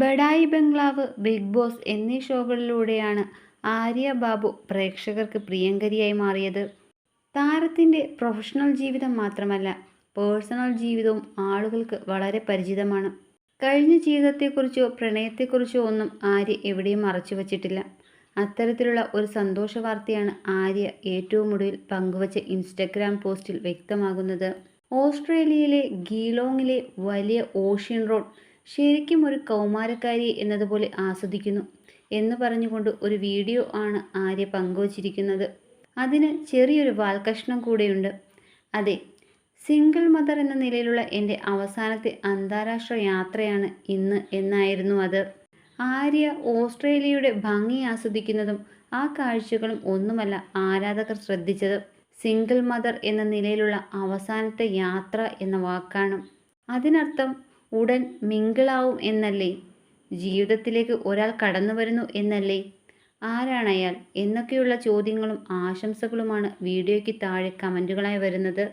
ബഡായി ബംഗ്ലാവ് big boss എന്നീ ഷോകളിലൂടെയാണ് ആര്യ ബാബു പ്രേക്ഷകർക്ക് പ്രിയങ്കരിയായി മാറിയത്. താരത്തിന്റെ പ്രൊഫഷണൽ ജീവിതം മാത്രമല്ല പേഴ്സണൽ ജീവിതവും ആളുകൾക്ക് വളരെ പരിചിതമാണ്. കഴിഞ്ഞ ജീവിതത്തെക്കുറിച്ചോ പ്രണയത്തെക്കുറിച്ചോ ഒന്നും ആര്യ എവിടെയും മറച്ചു വച്ചിട്ടില്ല. അത്തരത്തിലുള്ള ഒരു സന്തോഷ വാർത്തയാണ് ആര്യ ഏറ്റവും ഒടുവിൽ പങ്കുവച്ച ഇൻസ്റ്റഗ്രാം പോസ്റ്റിൽ വ്യക്തമാകുന്നത്. ഓസ്ട്രേലിയയിലെ ഗീലോങ്ങിലെ വലിയ ഓഷ്യൻ റോഡ് ശരിക്കും ഒരു കൗമാരക്കാരി എന്നതുപോലെ ആസ്വദിക്കുന്നു എന്ന് പറഞ്ഞുകൊണ്ട് ഒരു വീഡിയോ ആണ് ആര്യ പങ്കുവച്ചിരിക്കുന്നത്. അതിന് ചെറിയൊരു വാൽക്കഷ്ണം കൂടെയുണ്ട്. അതെ സിംഗിൾ മദർ എന്ന നിലയിലുള്ള എന്റെ അവസാനത്തെ അന്താരാഷ്ട്ര യാത്രയാണ് ഇന്ന് എന്നായിരുന്നു അത്. ആര്യ ഓസ്ട്രേലിയയുടെ ഭംഗി ആസ്വദിക്കുന്നതും ആ കാഴ്ചകളും ഒന്നുമല്ല ആരാധകർ ശ്രദ്ധിച്ചത്. സിംഗിൾ മദർ എന്ന നിലയിലുള്ള അവസാനത്തെ യാത്ര എന്ന വാക്കാണ്. അതിനർത്ഥം ഉടൻ മിങ്കിളാവും എന്നല്ലേ? ജീവിതത്തിലേക്ക് ഒരാൾ കടന്നു വരുന്നു എന്നല്ലേ ആരാണയാൾ എന്നൊക്കെയുള്ള ചോദ്യങ്ങളും ആശംസകളുമാണ് വീഡിയോയ്ക്ക് താഴെ കമന്റുകളായി വരുന്നത്.